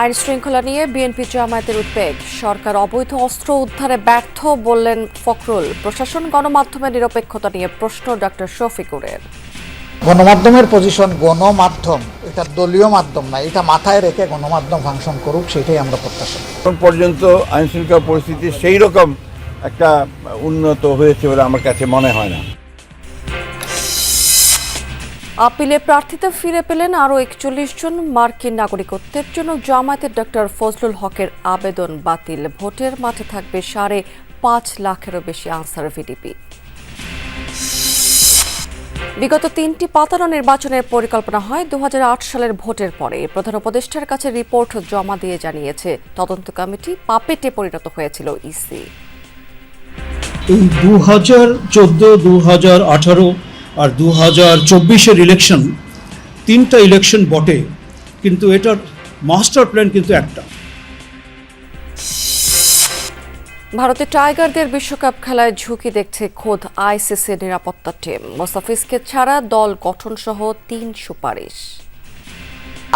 আইন শৃঙ্খলা নিয়ে বিএনপি জামায়াতের উদ্বেগ। সরকার অবৈধ অস্ত্র উদ্ধারে ব্যর্থ বললেন ফখরুল। প্রশাসন গণমাধ্যমের নিরপেক্ষতা নিয়ে প্রশ্ন ডক্টর শফিকুরের। গণমাধ্যমের পজিশন গণমাধ্যম এটা দলীয় মাধ্যম না এটা মাথায় রেখে গণমাধ্যম ফাংশন করুক সেটাই আমরা প্রত্যাশা করি। এখন পর্যন্ত আইন শৃঙ্খলা পরিস্থিতি সেই রকম একটা উন্নত হয়েছে বলে আমার কাছে মনে হয় না। আপিলে প্রার্থিতা ফিরে পেলেন আরও একচল্লিশ জন মার্কিন নাগরিকত্বের জন্য জামায়াতের ডক্টর ফজলুল হকের আবেদন বাতিল। ভোটের মাঠে থাকবে সাড়ে পাঁচ লাখেরও বেশি আনসার ভিডিপি। বিগত তিনটি পাতানো নির্বাচনের পরিকল্পনা হয় দু হাজার আট সালের ভোটের পরে। প্রধান উপদেষ্টার কাছে রিপোর্ট জমা দিয়ে জানিয়েছে, তদন্ত কমিটি পাপেটে পরিণত হয়েছিল ইসি। এই দু হাজার চোদ্দ দু হাজার আঠারো আর দু হাজার চব্বিশের ইলেকশন তিনটা ইলেকশন বটে কিন্তু এটার মাস্টার প্ল্যান কিন্তু একটা। ভারতে টাইগারদের বিশ্বকাপ খেলায় ঝুঁকি দেখছে খোদ আইসিসি নিরাপত্তা টিম। মোস্তাফিজকে ছাড়া দল গঠন সহ তিন সুপারিশ।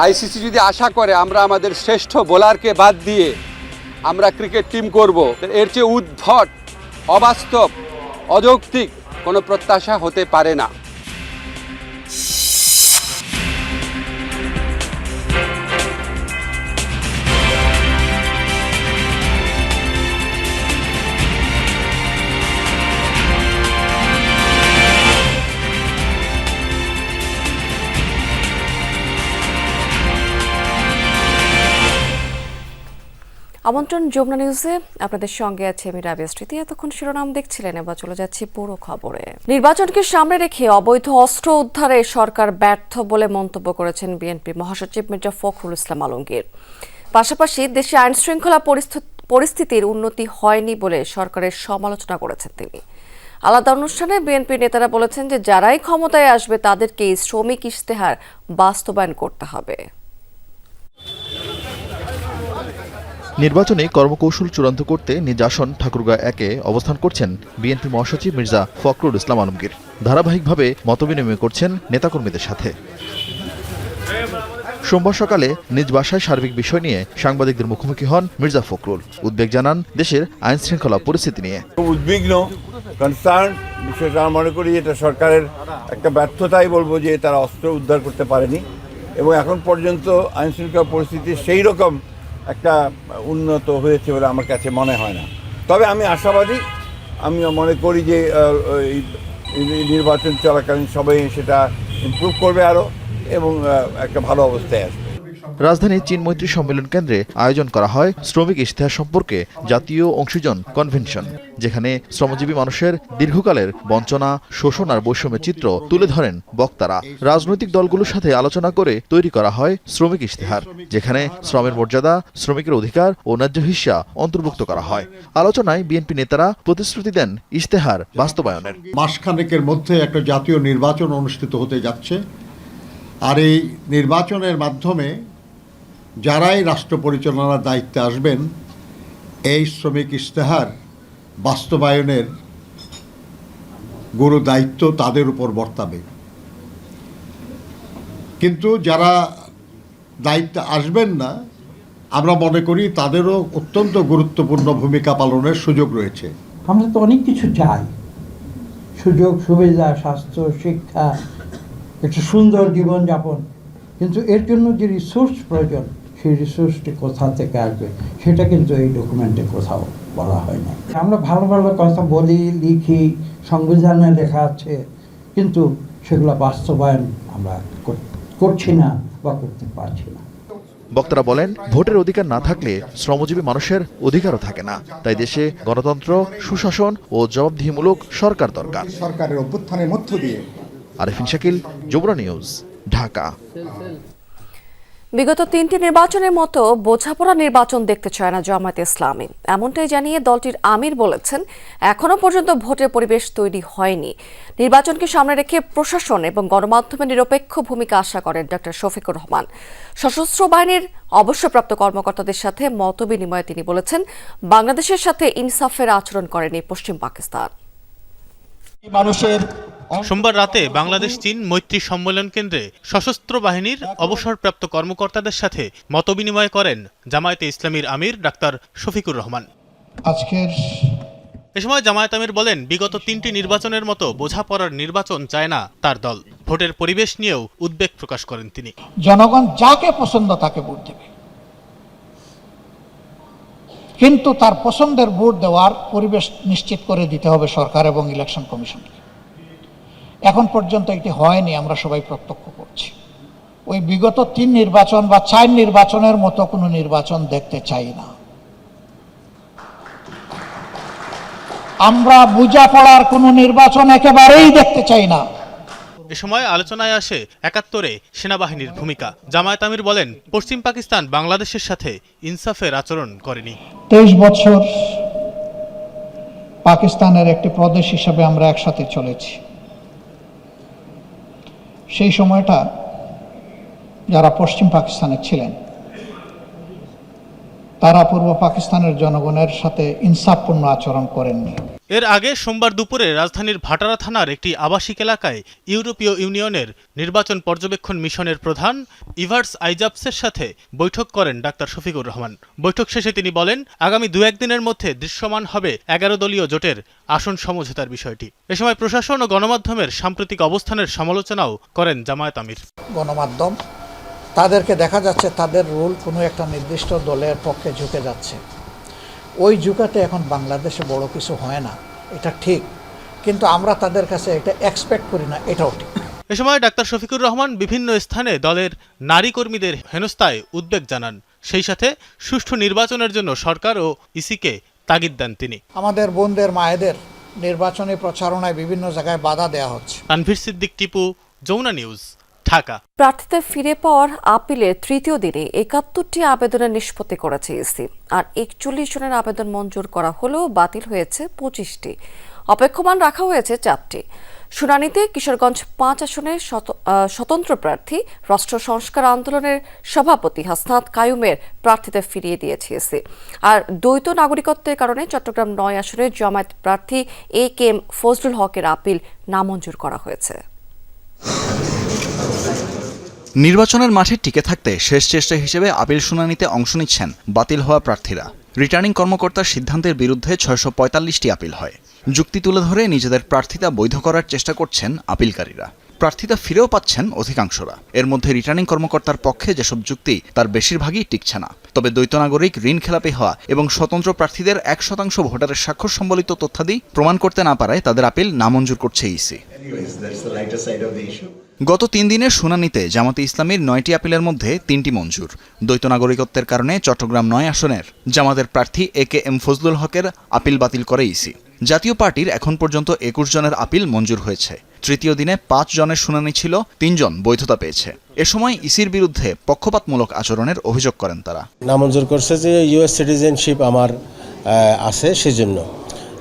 আইসিসি যদি আশা করে আমরা আমাদের শ্রেষ্ঠ বোলারকে বাদ দিয়ে আমরা ক্রিকেট টিম করব এর চেয়ে উদ্ভট অবাস্তব অযৌক্তিক কোনো প্রত্যাশা হতে পারে না। আমন্ত্রণ যমুনা নিউজে। আপনাদের সঙ্গে আছে আমি রাবিয়া স্মৃতি। এতক্ষণ শিরোনাম দেখছিলেন, এবার চলে যাচ্ছি পুরো খবরে। নির্বাচনকে সামনে রেখে অবৈধ অস্ত্র উদ্ধারে সরকার ব্যর্থ বলে মন্তব্য করেছেন বিএনপি মহাসচিব মির্জা ফখরুল ইসলাম আলমগীর। পাশাপাশি দেশে আইন শৃঙ্খলা পরিস্থিতি- পরিস্থিতির উন্নতি হয়নি বলে সরকারের সমালোচনা করেছেন তিনি। আলাদা অনুষ্ঠানে বিএনপি নেতারা বলেছেন যে, যারাই ক্ষমতায় আসবে তাদেরকেই শ্রমিক ইশতেহার বাস্তবায়ন করতে হবে। নির্বাচনে কর্মকৌশল চূড়ান্ত করতে নিজ আসন ঠাকুরগাঁ একে অবস্থান করছেন বিএনপি মহাসচিব মির্জা ফখরুল ইসলাম আলমগীর। ধারাবাহিকভাবে মতবিনিময় করছেন নেতাকর্মীদের সাথে। সোমবার সকালে নিজ বাসায় সার্বিক বিষয় নিয়ে সাংবাদিকদের মুখোমুখি হন মির্জা ফখরুল। উদ্বেগ জানান দেশের আইন শৃঙ্খলা পরিস্থিতি নিয়ে। উদ্বিগ্ন কনসার্ন বিশেষ আমি মনে করি এটা সরকারের একটা ব্যর্থতাই বলব যে তারা অস্ত্র উদ্ধার করতে পারেনি। এবং এখন পর্যন্ত আইন শৃঙ্খলা পরিস্থিতি সেই রকম একটা উন্নত হয়েছে বলে আমার কাছে মনে হয় না। তবে আমি আশাবাদী আমি মনে করি যে নির্বাচন চলাকালীন সবাই সেটা ইম্প্রুভ করবে আরও এবং একটা ভালো অবস্থায় আসবে। রাজধানীর চীন মৈত্রী সম্মেলন কেন্দ্রে আয়োজন করা হয় শ্রমিক ইশতেহার সম্পর্কে জাতীয় অংশীজন কনভেনশন, যেখানে শ্রমজীবী মানুষের দীর্ঘকালের বঞ্চনা, শোষণ আর বৈষম্যের চিত্র তুলে ধরেন বক্তারা। রাজনৈতিক দলগুলোর সাথে আলোচনা করে তৈরি করা হয় শ্রমিক ইশতেহার, যেখানে শ্রমের মর্যাদা, শ্রমিকের অধিকার ও ন্যায্য হিস্যা অন্তর্ভুক্ত করা হয়। আলোচনায় বিএনপি নেতারা প্রতিশ্রুতি দেন ইশতেহার বাস্তবায়নের। মাসখানেকের মধ্যে একটা জাতীয় নির্বাচন অনুষ্ঠিত হতে যাচ্ছে। আর এই নির্বাচনের মাধ্যমে যারাই রাষ্ট্র পরিচালনার দায়িত্বে আসবেন, এই শ্রমিক ইশতেহার বাস্তবায়নের গুরু দায়িত্ব তাদের উপর বর্তাবে। কিন্তু যারা দায়িত্বে আসবেন না, আমরা মনে করি তাদেরও অত্যন্ত গুরুত্বপূর্ণ ভূমিকা পালনের সুযোগ রয়েছে। আমরা তো অনেক কিছু চাই। সুযোগ, সুবিধা, স্বাস্থ্য, শিক্ষা, একটা সুন্দর জীবনযাপন। কিন্তু এর জন্য যে রিসোর্স প্রয়োজন সেই রিসোর্সটি কোথা থেকে আসবে সেটা কিন্তু এই ডকুমেন্টে কোথাও বলা হয় না। আমরা ভালো ভালো কথা বলি লিখি সংবিধানে লেখা আছে কিন্তু সেগুলো বাস্তবায়ন আমরা করছি না বা করতে পারছি না। বক্তারা বলেন ভোটের অধিকার না থাকলে শ্রমজীবী মানুষের অধিকারও থাকে না। তাই দেশে গণতন্ত্র সুশাসন ও জবাবদিহিমূলক সরকার দরকার। সরকারের অভ্যুত্থানের মধ্য দিয়ে। আরেফিন শাকিল যমুনা নিউজ ঢাকা। বিগত তিনটি নির্বাচনের মতো বোঝাপড়া নির্বাচন দেখতে চায় না জামায়াত ইসলামী। এমনটাই জানিয়ে দলটির আমির বলেছেন, এখনও পর্যন্ত ভোটের পরিবেশ তৈরি হয়নি। নির্বাচনকে সামনে রেখে প্রশাসন এবং গণমাধ্যমের নিরপেক্ষ ভূমিকা আশা করেন ডক্টর শফিকুর রহমান। সশস্ত্র বাহিনীর অবসরপ্রাপ্ত কর্মকর্তাদের সাথে মত বিনিময়ে তিনি বলেছেন, বাংলাদেশের সাথে ইনসাফের আচরণ করেনি পশ্চিম পাকিস্তান। মানুষের সোমবার রাতে বাংলাদেশ চীন মৈত্রী সম্মেলন কেন্দ্রে সশস্ত্র বাহিনীর অবসরপ্রাপ্ত কর্মকর্তাদের সাথে মতবিনিময় করেন জামায়াতে ইসলামীর আমির ডাক্তার শফিকুর রহমান। আজকের এ সময় জামায়াত আমির বলেন বিগত তিনটি নির্বাচনের মতো বোঝাপড়ার নির্বাচন চায় না তার দল। ভোটের পরিবেশ নিয়েও উদ্বেগ প্রকাশ করেন তিনি। জনগণ যাকে পছন্দ তাকে ভোট দেবে। কিন্তু তার পছন্দের ভোট দেওয়ার পরিবেশ নিশ্চিত করে দিতে হবে সরকার এবং ইলেকশন কমিশনকে। এখন পর্যন্ত এটি হয়নি আমরা সবাই প্রত্যক্ষ করছি। ওই বিগত তিন নির্বাচন বা চার নির্বাচনের মতো কোনো নির্বাচন দেখতে চাই না। আমরা বোঝাপড়ার কোনো নির্বাচন একেবারেই দেখতে চাই না। এ সময় আলোচনায় আসে একাত্তরে সেনাবাহিনীর ভূমিকা। জামায়াত আমির বলেন পশ্চিম পাকিস্তান বাংলাদেশের সাথে ইনসাফের আচরণ করেনি। তেইশ বছর পাকিস্তানের একটি প্রদেশ হিসেবে আমরা একসাথে চলেছি। সেই সময়টা যারা পশ্চিম পাকিস্তানে ছিলেন তারা পূর্ব পাকিস্তানের জনগণের সাথে ইনসাফপূর্ণ আচরণ করেননি। এর আগে সোমবার দুপুরে রাজধানীর ভাটারা থানার একটি আবাসিক এলাকায় ইউরোপীয় ইউনিয়নের নির্বাচন পর্যবেক্ষণ মিশনের প্রধান ইভার্স আইজাপসের সাথে বৈঠক করেন ডাক্তার শফিকুর রহমান। বৈঠক শেষে তিনি বলেন আগামী দু একদিনের মধ্যে দৃশ্যমান হবে এগারো দলীয় জোটের আসন সমঝোতার বিষয়টি। এ সময় প্রশাসন ও গণমাধ্যমের সাম্প্রতিক অবস্থানের সমালোচনাও করেন জামায়াত আমির। গণমাধ্যম তাদেরকে দেখা যাচ্ছে তাদের রোল কোনো একটা নির্দিষ্ট দলের পক্ষে ঝুঁকে যাচ্ছে। ওই ঝুঁকাতে এখন বাংলাদেশে বড় কিছু হয় না। এটা ঠিক। কিন্তু আমরা তাদের কাছে এটা এক্সপেক্ট করি না এটাও ঠিক। এ সময় ডাক্তার শফিকুর রহমান বিভিন্ন স্থানে দলের নারী কর্মীদের হেনস্থায় উদ্বেগ জানান। সেই সাথে সুষ্ঠু নির্বাচনের জন্য সরকার ও ইসিকে তাগিদ দেন তিনি। আমাদের বোনদের মায়েদের নির্বাচনী প্রচারণায় বিভিন্ন জায়গায় বাধা দেওয়া হচ্ছে। তানভীর সিদ্দিক টিপু যমুনা নিউজ। ঢাকা। প্রার্থীদের ফিরে পাওয়ার আপিলের তৃতীয় দিনে একাত্তরটি আবেদনের নিষ্পত্তি করেছে ইসি। আর একচল্লিশ জনের আবেদন মঞ্জুর করা হলেও বাতিল হয়েছে পঁচিশটি। অপেক্ষমান রাখা হয়েছে চারটি। শুনানিতে কিশোরগঞ্জ পাঁচ আসনের স্বতন্ত্র প্রার্থী, রাষ্ট্র সংস্কার আন্দোলনের সভাপতি হাসনাত কায়ুমের প্রার্থীদের ফিরিয়ে দিয়েছে ইসি। আর দ্বৈত নাগরিকত্বের কারণে চট্টগ্রাম নয় আসনের জামায়াত প্রার্থী এ কে এম ফজলুল হকের আপিল নামঞ্জুর করা হয়েছে। নির্বাচনের মাঠে টিকে থাকতে শেষ চেষ্টা হিসেবে আপিল শুনানিতে অংশ নিচ্ছেন বাতিল হওয়া প্রার্থীরা। রিটার্নিং কর্মকর্তার সিদ্ধান্তের বিরুদ্ধে ছয়শো পঁয়তাল্লিশটি আপিল হয়। যুক্তি তুলে ধরে নিজেদের প্রার্থিতা বৈধ করার চেষ্টা করছেন আপিলকারীরা। প্রার্থিতা ফিরেও পাচ্ছেন অধিকাংশরা। এর মধ্যে রিটার্নিং কর্মকর্তার পক্ষে যেসব যুক্তি, তার বেশিরভাগই টিকছে না। তবে দ্বৈত নাগরিক ঋণ খেলাপি হওয়া এবং স্বতন্ত্র প্রার্থীদের এক শতাংশ ভোটারের স্বাক্ষর সম্বলিত তথ্যাদি প্রমাণ করতে না পারায় তাদের আপিল নামঞ্জুর করছে ইসি। গত তিন দিনের শুনানিতে জামাতে ইসলামীর নয়টি আপিলের মধ্যে তিনটি মঞ্জুর। দ্বৈত নাগরিকত্বের কারণে চট্টগ্রাম নয় আসনের জামাতের প্রার্থী এ কে এম ফজলুল হকের আপিল বাতিল করে ইসি। জাতীয় পার্টির এখন পর্যন্ত একুশ জনের আপিল মঞ্জুর হয়েছে। তৃতীয় দিনে পাঁচ জনের শুনানি ছিল তিনজন বৈধতা পেয়েছে। এ সময় ইসির বিরুদ্ধে পক্ষপাতমূলক আচরণের অভিযোগ করেন তারা। নামঞ্জুর করছে যে ইউএস সিটিজেনশিপ আমার আছে সেজন্য।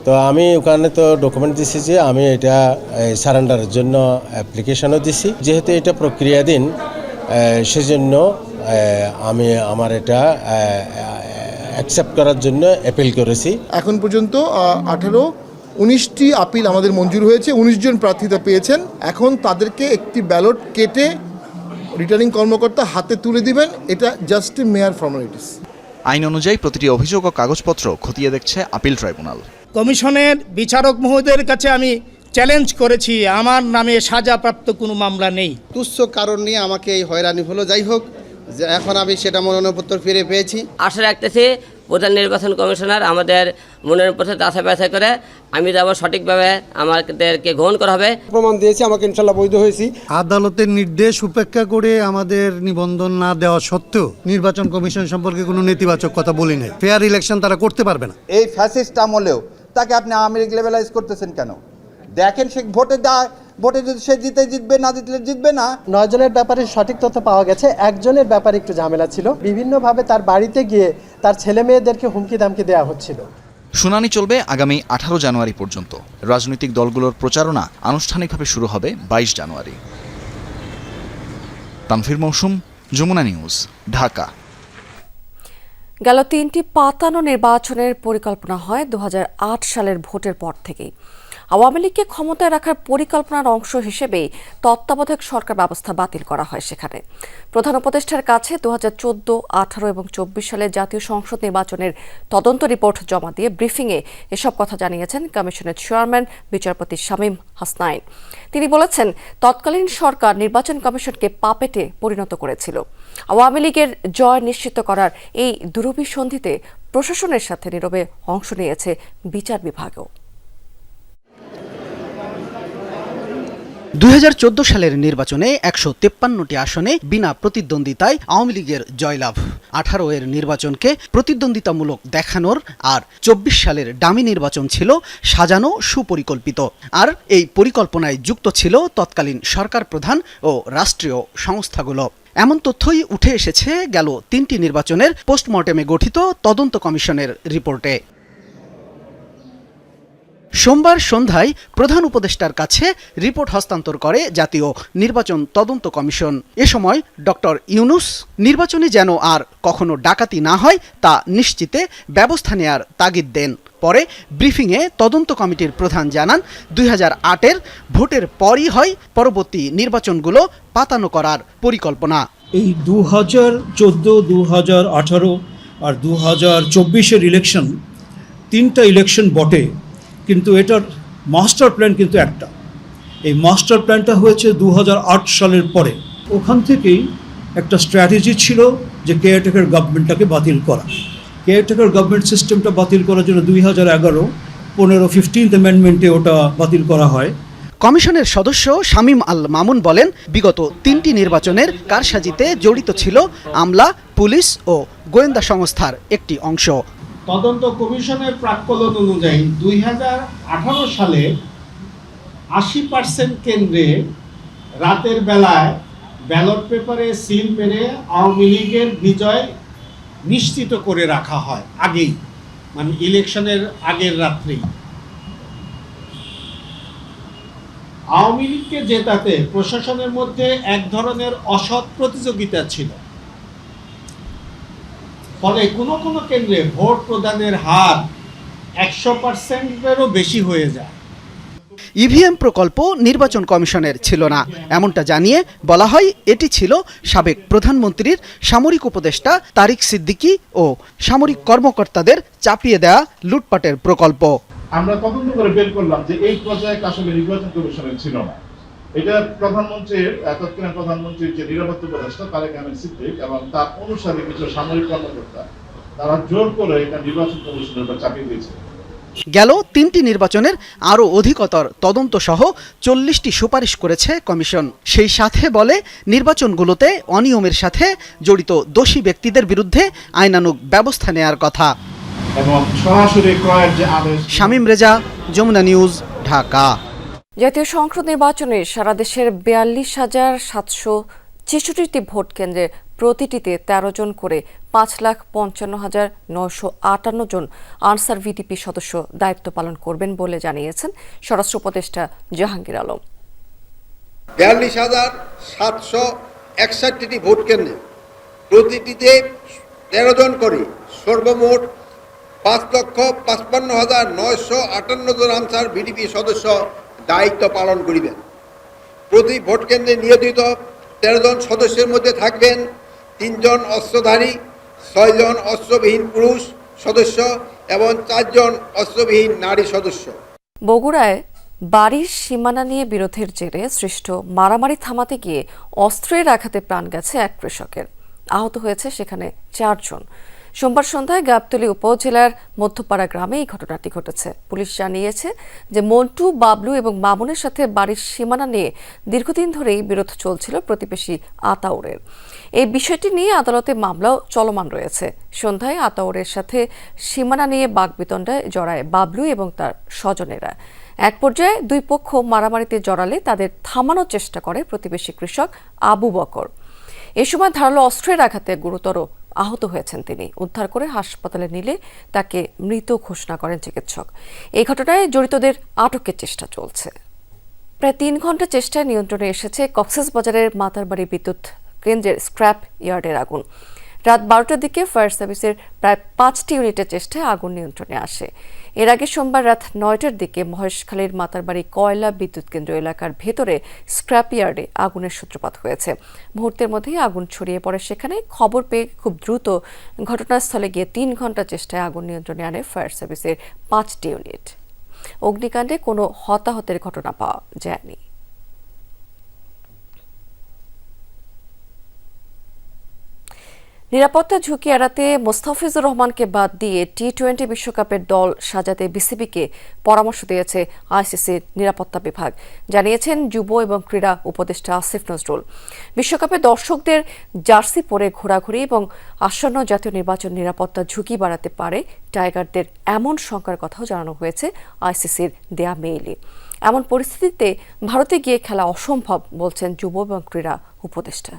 তো আমি ওখানে তো ডকুমেন্ট দিছি যে আমি এটা সারেন্ডারের জন্য অ্যাপ্লিকেশনও দিছি। যেহেতু এটা প্রক্রিয়াধীন সেজন্য আমি আমার এটা অ্যাকসেপ্ট করার জন্য অ্যাপিল করেছি। এখন পর্যন্ত আঠেরো উনিশটি আপিল আমাদের মঞ্জুর হয়েছে উনিশ জন প্রার্থীতা পেয়েছেন। এখন তাদেরকে একটি ব্যালট কেটে রিটার্নিং কর্মকর্তা হাতে তুলে দিবেন এটা জাস্ট এ মেয়ার ফর্মালিটিস আইন অনুযায়ী প্রতিটি অভিযোগ ও কাগজপত্র খতিয়ে দেখছে আপিল ট্রাইব্যুনাল কমিশনের বিচারক মহোদয়ের কাছে আমি চ্যালেঞ্জ করেছি আমার নামে সাজাপ্রাপ্ত কোনো মামলা নেই। তুচ্ছ কারণ নিয়ে আমাকে এই হয়রানি হলো। যাই হোক যে এখন আমি সেটা মনোনয়নপত্র ফিরে পেয়েছি। আশা রাখতেছি প্রধান নির্বাচন কমিশনার আমাদের মনের পথে যাচাই বাছাই করে আমি যাব সঠিকভাবে আমাদেরকে গ্রহণ করা হবে। প্রমাণ দিয়েছি আমাকে ইনশাল্লাহ বৈধ হয়েছি। আদালতের নির্দেশ উপেক্ষা করে আমাদের নিবন্ধন না দেওয়া সত্ত্বেও নির্বাচন কমিশন সম্পর্কে কোনো নেতিবাচক কথা বলি নাই। ফেয়ার ইলেকশন তারা করতে পারবে না। এই ফ্যাসিস্ট আমলেও তাকে আপনি আওয়ামী লীগ লেভেলাইজ করতেছেন কেন? দেখেন সে ভোটে দেয় ভোটে যদি সে জিতে জিতবে না জিতলে জিতবে না। নয় জনের ব্যাপারে সঠিক তথ্য পাওয়া গেছে। একজনের ব্যাপারে একটু ঝামেলা ছিল। বিভিন্নভাবে তার বাড়িতে গিয়ে তার ছেলে মেয়েদেরকে হুমকি দামকি দেওয়া হচ্ছিল। শুনানি চলবে আগামী আঠারো জানুয়ারি পর্যন্ত। রাজনৈতিক দলগুলোর প্রচারণা আনুষ্ঠানিকভাবে শুরু হবে বাইশ জানুয়ারি। তানফির মৌসুম যমুনা নিউজ ঢাকা। গেল তিনটি পাতানো নির্বাচনের পরিকল্পনা হয় দু হাজার আট সালের ভোটের পর থেকেই। আওয়ামী লীগকে ক্ষমতায় রাখার পরিকল্পনার অংশ হিসেবেই তত্ত্বাবধায়ক সরকার ব্যবস্থা বাতিল করা হয় সেখানে। প্রধান উপদেষ্টার কাছে দু হাজার চোদ্দ, আঠারো এবং চব্বিশ সালে জাতীয় সংসদ নির্বাচনের তদন্ত রিপোর্ট জমা দিয়ে ব্রিফিংয়ে এসব কথা জানিয়েছেন কমিশনের চেয়ারম্যান, বিচারপতি শামীম হাসনাইন। তিনি বলেছেন, তৎকালীন সরকার নির্বাচন কমিশনকে পাপেটে পরিণত করেছিল। আওয়ামী লীগের জয় নিশ্চিত করার এই দুরভিসন্ধিতে প্রশাসনের সাথে নীরবে অংশ নিয়েছে বিচার বিভাগও। দু হাজার চোদ্দ সালের নির্বাচনে একশো তেপ্পান্নটি আসনে বিনা প্রতিদ্বন্দ্বিতায় আওয়ামী লীগের জয়লাভ। আঠারো এর নির্বাচনকে প্রতিদ্বন্দ্বিতামূলক দেখানোর আর চব্বিশ সালের ডামি নির্বাচন ছিল সাজানো সুপরিকল্পিত। আর এই পরিকল্পনায় যুক্ত ছিল তৎকালীন সরকার প্রধান ও রাষ্ট্রীয় সংস্থাগুলো। এমন তথ্যই উঠে এসেছে গেল তিনটি নির্বাচনের পোস্টমর্টেমে গঠিত তদন্ত কমিশনের রিপোর্টে। সোমবার সন্ধ্যায় প্রধান উপদেষ্টার কাছে রিপোর্ট হস্তান্তর করে জাতীয় নির্বাচন তদন্ত কমিশন। এ সময় ডক্টর ইউনুস, নির্বাচনে যেন আর কখনো ডাকাতি না হয়, তা নিশ্চিতে ব্যবস্থা নেয়ার তাগিদ দেন। পরে ব্রিফিংয়ে তদন্ত কমিটির প্রধান জানান, দুই হাজার আটের ভোটের পরই হয় পরবর্তী নির্বাচনগুলো পাতানো করার পরিকল্পনা। এই দু হাজার চোদ্দ দু হাজার আঠারো আর দু হাজার চব্বিশের ইলেকশন তিনটা ইলেকশন বটে। কিন্তু এটার মাস্টার প্ল্যান কিন্তু একটা। এই মাস্টার প্ল্যানটা হয়েছে দু হাজার আট সালের পরে। ওখান থেকেই একটা স্ট্র্যাটেজি ছিল যে কেয়ারটেকার গভর্নমেন্টটাকে বাতিল করা। কেয়ারটেকার গভর্নমেন্ট সিস্টেমটা বাতিল করার জন্য দুই হাজার এগারো পনেরো ফিফটিন্থ অ্যামেন্ডমেন্টে ওটা বাতিল করা হয়। কমিশনের সদস্য শামীম আল মামুন বলেন, বিগত তিনটি নির্বাচনের কারসাজিতে জড়িত ছিল আমলা, পুলিশ ও গোয়েন্দা সংস্থার একটি অংশ। তদন্ত কমিশনের প্রাক্কলন অনুযায়ী দুই হাজার আঠারো সালে আশি পার্সেন্ট কেন্দ্রে রাতের বেলায় ব্যালট পেপারে সিল মেরে আওয়ামী লীগের বিজয় নিশ্চিত করে রাখা হয়, আগেই মানে ইলেকশনের আগের রাত্রেই। আওয়ামী লীগকে জেতাতে প্রশাসনের মধ্যে এক ধরনের অসৎ প্রতিযোগিতা ছিল। ফলে কোনো কোনো কেন্দ্রে ভোট প্রদানের হার একশো পার্সেন্টেরও বেশি হয়ে যায়। ইভিএম প্রকল্প নির্বাচন কমিশনের ছিল না। এমনটা জানিয়ে বলা হয় এটি ছিল সাবেক প্রধানমন্ত্রীর সামরিক উপদেষ্টা তারিক সিদ্দিকী ও সামরিক কর্মকর্তাদের চাপিয়ে দেয়া লুটপাটের প্রকল্প। আমরা তদন্ত করে বের করলাম যে এই পর্যায়ে আসলে নির্বাচন কমিশনের ছিল না। এটা প্রধানমন্ত্রীর তৎকালীন প্রধানমন্ত্রীর যে নিরাপত্তা উপদেষ্টা তারেক আহমেদ সিদ্দিক এবং তার অনুসারী কিছু সামরিক কর্মকর্তা তারা জোর করে এটা নির্বাচন কমিশনের উপর চাপিয়ে দিয়েছে। গেল তিনটি নির্বাচনের আরও অধিকতর তদন্ত সহ চল্লিশটি সুপারিশ করেছে কমিশন। সেই সাথে বলে নির্বাচনগুলোতে অনিয়মের সাথে জড়িত দোষী ব্যক্তিদের বিরুদ্ধে আইনানুগ ব্যবস্থা নেয়ার কথা। শামীম রেজা যমুনা নিউজ ঢাকা। জাতীয় সংসদ নির্বাচনে সারা দেশের বিয়াল্লিশ হাজার সাতশো ছেষট্টিটি ভোট কেন্দ্রে প্রতিটিতে তেরো জন করে পাঁচ লাখ পঞ্চান্ন হাজার নয়শো আটান্ন জন আনসার ভিডিপি সদস্য দায়িত্ব পালন করবেন বলে জানিয়েছেন স্বরাষ্ট্র উপদেষ্টা জাহাঙ্গীর আলম। বিয়াল্লিশ হাজার সাতশো একষট্টিটি ভোট কেন্দ্রে প্রতিটিতে তেরো জন করে সর্বমোট পাঁচ লক্ষ পাঁচপান্ন হাজার নয়শো আটান্ন জন আনসার ভিডিপি সদস্য দায়িত্ব পালন করিবেন। প্রতি ভোট কেন্দ্রে নিয়োজিত তেরো জন সদস্যের মধ্যে থাকবেন তিনজন অস্ত্রধারী ছয়জন অস্ত্রবিহীন পুরুষ সদস্য এবং চারজন অস্ত্রবিহীন নারী সদস্য। বগুড়ায় বাড়ির সীমানা নিয়ে বিরোধের জেরে সৃষ্ট মারামারি থামাতে গিয়ে অস্ত্রের আঘাতে প্রাণ গেছে এক কৃষকের। আহত হয়েছে সেখানে চারজন। সোমবার সন্ধ্যায় গাবতলী উপজেলার মধ্যপাড়া গ্রামে এই ঘটনাটি ঘটেছে। পুলিশ জানিয়েছে যে মন্টু, বাবলু এবং মামুনের সাথে বাড়ির সীমানা নিয়ে দীর্ঘদিন ধরেই বিরোধ চলছিল প্রতিবেশী আতাউরের। এই বিষয়টি নিয়ে আদালতে মামলাও চলমান রয়েছে। সন্ধ্যায় আতাউরের সাথে সীমানা নিয়ে বাগবিতণ্ডায় জড়ায় বাবলু এবং তার স্বজনেরা। এক পর্যায়ে দুই পক্ষ মারামারিতে জড়ালে তাদের থামানোর চেষ্টা করে প্রতিবেশী কৃষক আবু বকর। এ সময় ধারালো অস্ত্রের আঘাতে গুরুতর আহত হয়েছেন তিনি। উদ্ধার করে হাসপাতালে নিলে তাকে মৃত ঘোষণা করেন চিকিৎসক। এই ঘটনায় জড়িতদের আটকের চেষ্টা চলছে। প্রায় তিন ঘণ্টা চেষ্টায় নিয়ন্ত্রণে এসেছে কক্সেস বাজারের মাতারবাড়ি বিদ্যুৎ কেন্দ্রের স্ক্র্যাপ ইয়ার্ডের আগুন। রাত বারোটার দিকে ফায়ার সার্ভিসের প্রায় পাঁচটি ইউনিটের চেষ্টায় আগুন নিয়ন্ত্রণে আসে। এর আগে সোমবার রাত নয়টার দিকে মহেশখালীর মাতারবাড়ি কয়লা বিদ্যুৎ কেন্দ্র এলাকার ভেতরে স্ক্র্যাপ ইয়ার্ডে আগুনের সূত্রপাত হয়েছে। মুহূর্তের মধ্যেই আগুন ছড়িয়ে পড়ে সেখানে। খবর পেয়ে খুব দ্রুত ঘটনাস্থলে গিয়ে তিন ঘণ্টা চেষ্টায় আগুন নিয়ন্ত্রণে আনে ফায়ার সার্ভিসের পাঁচটি ইউনিট। অগ্নিকাণ্ডে কোনো হতাহতের ঘটনা পাওয়া যায়নি। নিরাপত্তা ঝুঁকি এড়াতে মোস্তাফিজুর রহমানকে বাদ দিয়ে টি টোয়েন্টি বিশ্বকাপের দল সাজাতে বিসিবিকে পরামর্শ দিয়েছে আইসিসির নিরাপত্তা বিভাগ। জানিয়েছেন যুব এবং ক্রীড়া উপদেষ্টা আসিফ নজরুল। বিশ্বকাপে দর্শকদের জার্সি পরে ঘোরাঘুরি এবং আসন্ন জাতীয় নির্বাচন নিরাপত্তা ঝুঁকি বাড়াতে পারে টাইগারদের এমন শঙ্কার কথাও জানানো হয়েছে আইসিসির দেয়া মেইলে। এমন পরিস্থিতিতে ভারতে গিয়ে খেলা অসম্ভব বলছেন যুব এবং ক্রীড়া উপদেষ্টা।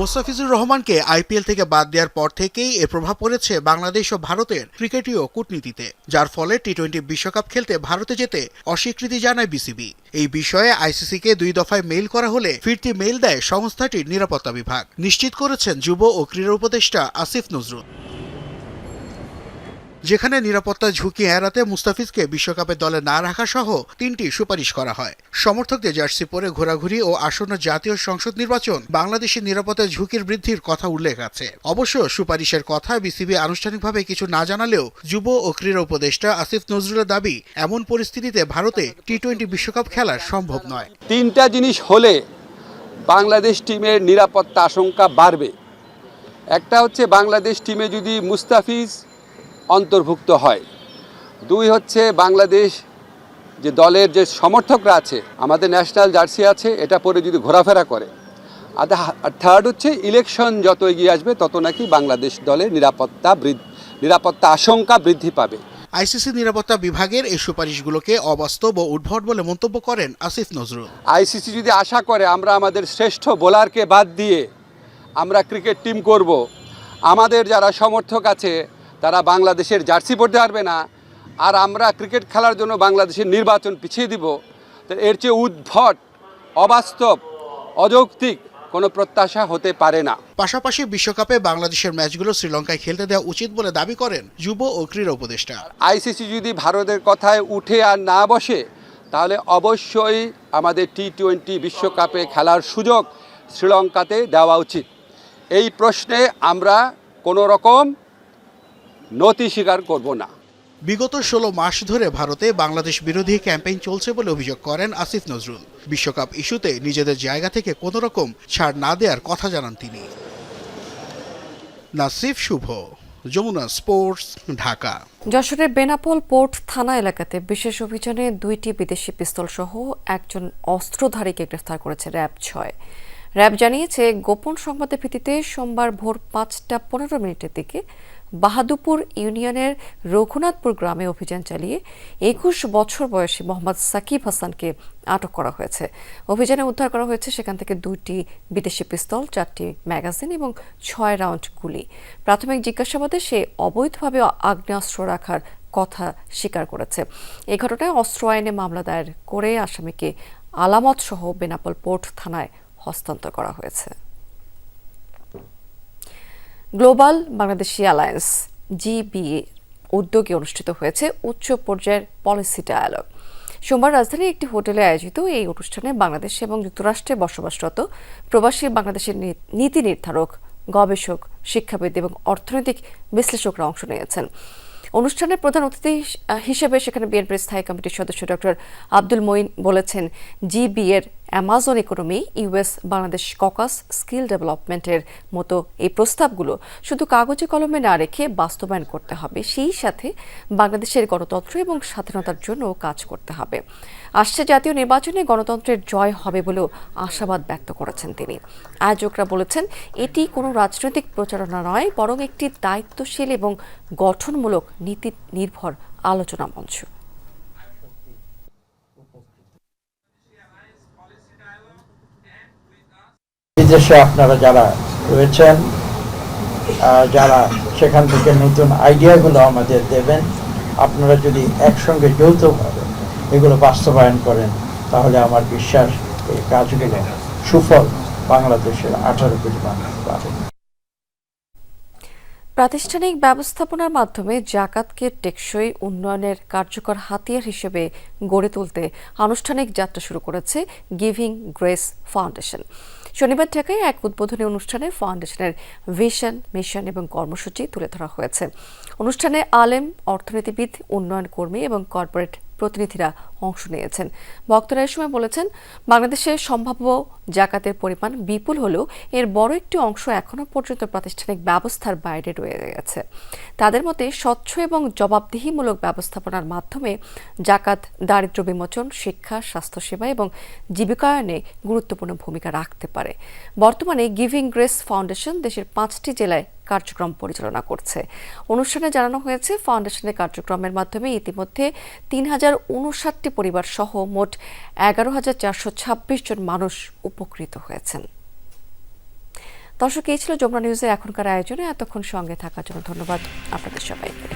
মোস্তাফিজুর রহমানকে আইপিএল থেকে বাদ দেওয়ার পর থেকেই এ প্রভাব পড়েছে বাংলাদেশ ও ভারতের ক্রিকেটীয় কূটনীতিতে। যার ফলে টি টোয়েন্টি বিশ্বকাপ খেলতে ভারতে যেতে অস্বীকৃতি জানায় বিসিবি। এই বিষয়ে আইসিসিকে দুই দফায় মেইল করা হলে ফিরতি মেইল দেয় সংস্থাটির নিরাপত্তা বিভাগ। নিশ্চিত করেছেন যুব ও ক্রীড়া উপদেষ্টা আসিফ নজরুল। যেখানে নিরাপত্তা ঝুঁকি এড়াতে মুস্তাফিজকে বিশ্বকাপের দলে না রাখা সহ তিনটি সুপারিশ করা হয়। সমর্থকদের জার্সি পরে ঘোরাঘুরি ও আসন্ন জাতীয় সংসদ নির্বাচন বাংলাদেশের নিরাপত্তা ঝুঁকির বৃদ্ধির কথা উল্লেখ আছে। অবশ্য সুপারিশের কথা বিসিবি আনুষ্ঠানিকভাবে কিছু না জানালেও যুব ও ক্রীড়া উপদেষ্টা আসিফ নজরুলের দাবি, এমন পরিস্থিতিতে ভারতে টি টোয়েন্টি বিশ্বকাপ খেলা সম্ভব নয়। তিনটা জিনিস হলে বাংলাদেশ টিমের নিরাপত্তা আশঙ্কা বাড়বে। একটা হচ্ছে বাংলাদেশ টিমে যদি মুস্তাফিজ অন্তর্ভুক্ত হয়। দুই হচ্ছে বাংলাদেশ যে দলের যে সমর্থকরা আছে আমাদের ন্যাশনাল জার্সি আছে এটা পরে যদি ঘোরাফেরা করে। আর থার্ড হচ্ছে ইলেকশন যত এগিয়ে আসবে তত নাকি বাংলাদেশ দলের নিরাপত্তা নিরাপত্তা আশঙ্কা বৃদ্ধি পাবে। আইসিসি নিরাপত্তা বিভাগের এই সুপারিশগুলোকে অবাস্তব ও উদ্ভট বলে মন্তব্য করেন আসিফ নজরুল। আইসিসি যদি আশা করে আমরা আমাদের শ্রেষ্ঠ বোলারকে বাদ দিয়ে আমরা ক্রিকেট টিম করব আমাদের যারা সমর্থক আছে তারা বাংলাদেশের জার্সি পড়তে পারবে না। আর আমরা ক্রিকেট খেলার জন্য বাংলাদেশের নির্বাচন পিছিয়ে দিব। তো এর চেয়ে উদ্ভট অবাস্তব অযৌক্তিক কোনো প্রত্যাশা হতে পারে না। পাশাপাশি বিশ্বকাপে বাংলাদেশের ম্যাচগুলো শ্রীলঙ্কায় খেলতে দেওয়া উচিত বলে দাবি করেন যুব ও ক্রীড়া উপদেষ্টা। আইসিসি যদি ভারতের কথায় উঠে আর না বসে তাহলে অবশ্যই আমাদের টি টোয়েন্টি বিশ্বকাপে খেলার সুযোগ শ্রীলঙ্কাতে দেওয়া উচিত। এই প্রশ্নে আমরা কোনো রকম নতি স্বীকার করব না। বিগত ষোলো মাস ধরে ভারতে বাংলাদেশ বিরোধী ক্যাম্পেইন চলছে বলে অভিযোগ করেন আসিফ নজরুল। বিশ্বকাপ ইস্যুতে নিজেদের জায়গা থেকে কোনো রকম ছাড় না দেওয়ার কথা জানান তিনি। নাসিফ শুভ যমুনা স্পোর্টস ঢাকা। যশোরের বেনাপোল পোর্ট থানা এলাকাতে বিশেষ অভিযানে দুইটি বিদেশি পিস্তল সহ একজন অস্ত্রধারীকে গ্রেফতার করেছে র্যাব ছয়। র্যাব জানিয়েছে গোপন সংবাদের ভিত্তিতে সোমবার ভোর পাঁচটা পনেরো মিনিটের দিকে বাহাদুপুর ইউনিয়নের রঘুনাথপুর গ্রামে অভিযান চালিয়ে একুশ বছর বয়সী মোহাম্মদ সাকিব হাসানকে আটক করা হয়েছে। অভিযানে উদ্ধার করা হয়েছে সেখান থেকে দুটি বিদেশি পিস্তল, চারটি ম্যাগাজিন এবং ছয় রাউন্ড গুলি। প্রাথমিক জিজ্ঞাসাবাদে সে অবৈধভাবে আগ্নেয়াস্ত্র রাখার কথা স্বীকার করেছে। এই ঘটনায় অস্ত্র আইনে মামলা দায়ের করে আসামিকে আলামত সহ বেনাপোল পোর্ট থানায় হস্তান্তর করা হয়েছে। গ্লোবাল বাংলাদেশি অ্যালায়েন্স, জিবিএ, উদ্যোগে অনুষ্ঠিত হয়েছে উচ্চ পর্যায়ের পলিসি ডায়ালগ। সোমবার রাজধানীর একটি হোটেলে আয়োজিত এই অনুষ্ঠানে বাংলাদেশ এবং যুক্তরাষ্ট্রে বসবাসরত প্রবাসী বাংলাদেশের নীতি নির্ধারক, গবেষক, শিক্ষাবিদ এবং অর্থনৈতিক বিশ্লেষকরা অংশ নিয়েছেন। অনুষ্ঠানের প্রধান অতিথি হিসেবে সেখানে বিএনপির স্থায়ী কমিটির সদস্য ডক্টর আব্দুল মঈন বলেছেন, জিবি এর Amazon economy, US, Bangladesh caucus skill ডেভেলপমেন্টের মতো এই প্রস্তাবগুলো শুধু কাগজে কলমে না রেখে বাস্তবায়ন করতে হবে। সেই সাথে বাংলাদেশের গণতন্ত্র এবং স্বাধীনতার জন্য কাজ করতে হবে। আসছে জাতীয় নির্বাচনে গণতন্ত্রের জয় হবে বলেও আশাবাদ ব্যক্ত করেছেন তিনি। আয়োজকরা বলেছেন, এটি কোনো রাজনৈতিক প্রচারণা নয়, বরং একটি দায়িত্বশীল এবং গঠনমূলক নীতি নির্ভর আলোচনা মঞ্চ। বিদেশে আপনারা যারা রয়েছেন যারা সেখান থেকে নতুন আইডিয়াগুলো আমাদের দেবেন, আপনারা যদি একসঙ্গে যৌথভাবে এগুলো বাস্তবায়ন করেন, তাহলে আমার বিশ্বাস এই কাজগুলো সুফল বাংলাদেশের আঠারো কোটি মানুষ পাবে। প্রাতিষ্ঠানিক ব্যবস্থাপনার মাধ্যমে জাকাতকে টেকসই উন্নয়নের কার্যকর হাতিয়ার হিসেবে গড়ে তুলতে আনুষ্ঠানিক যাত্রা শুরু করেছে গিভিং গ্রেস ফাউন্ডেশন। শনিবার ঢাকায় এক উদ্বোধনী অনুষ্ঠানে ফাউন্ডেশনের ভিশন, মিশন এবং কর্মসূচি তুলে ধরা হয়েছে। অনুষ্ঠানে আলেম, অর্থনীতিবিদ উন্নয়ন কর্মী এবং কর্পোরেট প্রতিনিধিরা অংশ নিয়েছেন। বক্তারা এ সময় বলেছেন, বাংলাদেশে সম্ভাব্য জাকাতের পরিমাণ বিপুল হলেও এর বড় একটি অংশ এখনও পর্যন্ত প্রাতিষ্ঠানিক ব্যবস্থার বাইরে রয়ে গেছে। তাদের মতে স্বচ্ছ এবং জবাবদিহিমূলক ব্যবস্থাপনার মাধ্যমে জাকাত দারিদ্র বিমোচন, শিক্ষা, স্বাস্থ্যসেবা এবং জীবিকায়নে গুরুত্বপূর্ণ ভূমিকা রাখতে পারে। বর্তমানে গিভিং গ্রেস ফাউন্ডেশন দেশের পাঁচটি জেলায় কার্যক্রম পরিচালনা করছে। অনুষ্ঠানে জানানো হয়েছে, ফাউন্ডেশনের কার্যক্রমের মাধ্যমে ইতিমধ্যে তিন হাজার উনষাটটি পরিবার সহ মোট এগারো হাজার চারশো ছাব্বিশ জন মানুষ উপকৃত হয়েছেন। দর্শক, এই ছিল যমুনা নিউজের এখনকার আয়োজনে। এতক্ষণ সঙ্গে থাকার জন্য ধন্যবাদ আপনাদের সবাইকে।